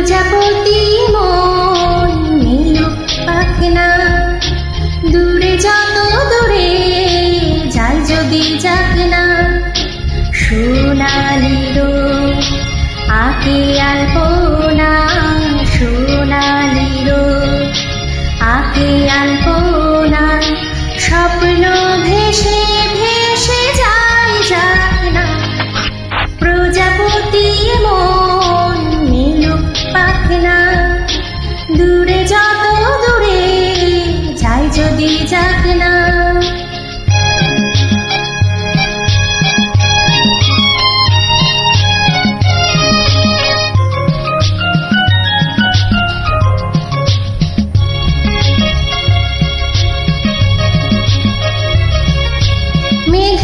প্রজাপতি।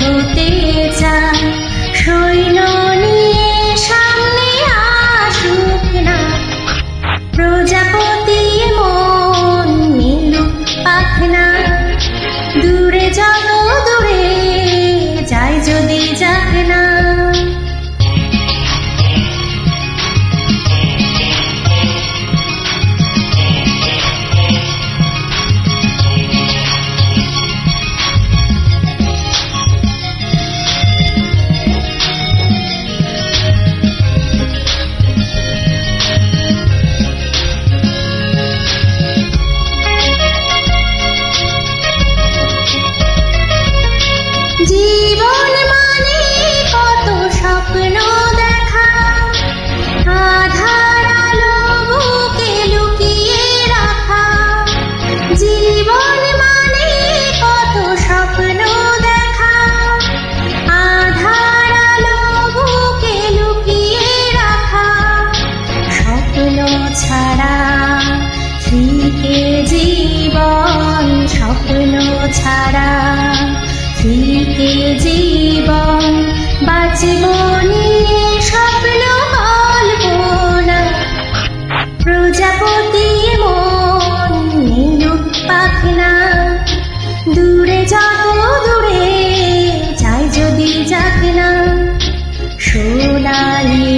হতে চায় সৈন্য ছাড়া ফিকে জীবন বাঁচব নিয়ে স্বপ্ন কল্পনা প্রজাপতি মন দূরে যত দূরে যদি যাক না সোনালিরো